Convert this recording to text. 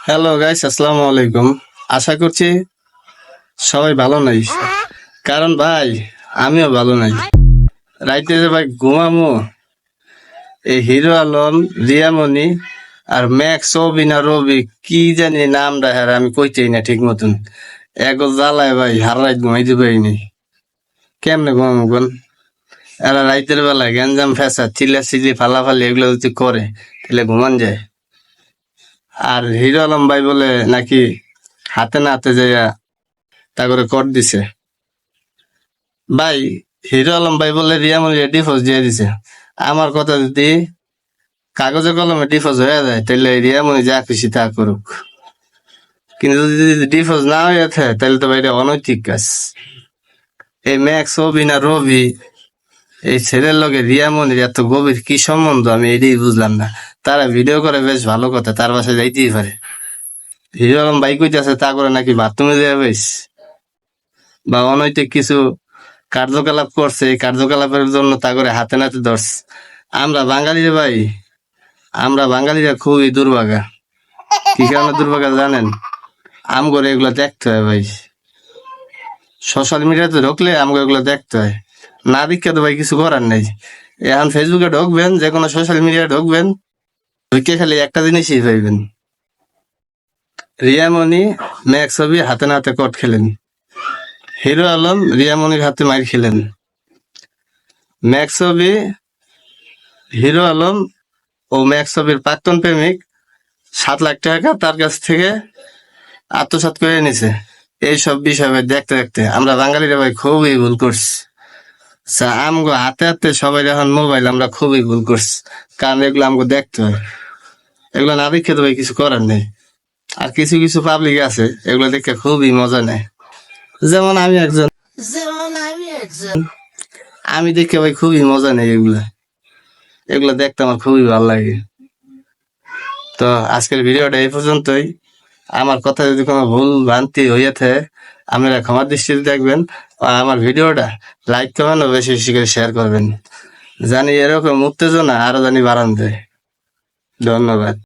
Hello guys আসসালামু আলাইকুম। আশা করছি সবাই ভালো নাই। কারণ ভাই, আমিও ভালো নাই। রাইতে যে ভাই ঘুমামো, এই হিরো আলম, রিয়ামণি আর ম্যাক্স অবিনা রবি, কি জানি নামটা হ্যাঁ আমি কইতেই না ঠিক মতন। এগো জ্বালায় ভাই, হার রাত ঘুমাইতে পারিনি কেমনে ঘুমাবো এরা রাইতের বেলায় গ্যাঞ্জাম ফেসা চিল্লা চিল্লি ফালাফালি এগুলো যদি করে, তাহলে ঘুমান যায়। আর হিরো আলম ভাই বলে নাকি হাতে না হাতে যাইয়া তা করে কর দিছে। ভাই, হিরো আলম ভাই বলে রিয়ামনি ডিফোর্স দিয়ে দিছে। আমার কথা যদি কাগজে কলমে ডিফোর্স হয়ে যায় তাহলে রিয়া রিয়ামনি যা খুশি তা করুক। কিন্তু যদি ডিফোর্স না হয়ে থাকে তাহলে তো ভাই অনৈতিক কাজ। এই ম্যাক্স অবিনা রবি, এই ছেলের লগে রিয়া রিয়ামনির এত গভীর কি সম্বন্ধ আমি এটাই বুঝলাম না। তারা ভিডিও করে বেশ ভালো কথা, তার বাসায় যাইতেই পারে। হিরো আলম বাইক কইতেছে, তা করে নাকি বাথরুমে দেওয়া বেশ বা অনৈতিক কিছু কার্যকলাপ করছে, এই কার্যকলাপের জন্য তা করে হাতে নাতে ধরছে। আমরা বাঙালিরা ভাই, আমরা বাঙালিরা খুবই দুর্ভাগা। কি কারণে দুর্ভাগা জানেন? আম করে এগুলো দেখতে হয় ভাই। সোশ্যাল মিডিয়াতে ঢুকলে আমাকে এগুলো দেখতে হয়। না দেখে তো ভাই কিছু করার নেই। এখন ফেসবুকে ঢুকবেন যে কোনো সোশ্যাল মিডিয়ায় ঢুকবেন ঢুকে খালি একটা জিনিসই পাইবেন রিয়ামণি ম্যাক্স ছবি হাতে না হাতে কট খেলেন। হিরো আলম রিয়ামণির হাতে মার খেলেন। ম্যাক্স ছবি হিরো আলম ও ম্যাক্স ছবির প্রাক্তন প্রেমিক সাত লাখ টাকা তার কাছ থেকে আত্মসাৎ করে নিছে এইসব বিষয় দেখতে দেখতে আমরা বাঙালিরা ভাই খুবই ভুল করছি। আমগো হাতে হাতে সবাই যখন মোবাইল, আমরা খুবই ভুল করছি। কারণ এগুলো আমগো দেখতে হয়। এগুলো না দেখে তো ভাই কিছু করার নেই। আর কিছু কিছু পাবলিক আছে এগুলো দেখে খুবই মজা নেয়। যেমন আমি একজন। আমি দেখে ভাই খুবই মজা নেই এগুলা। এগুলো দেখতে আমার খুবই ভালো লাগে। তো আজকের ভিডিওটা এই পর্যন্তই। আমার কথা যদি কোনো ভুল ভ্রান্তি হইয়া থাকে আপনারা ক্ষমার দৃষ্টিতে দেখবেন। আর আমার ভিডিওটা লাইক করবেন ও বেশি বেশি করে শেয়ার করবেন। জানি এরকম উত্তেজনা আরও জানি বাড়ান দেয়। ধন্যবাদ।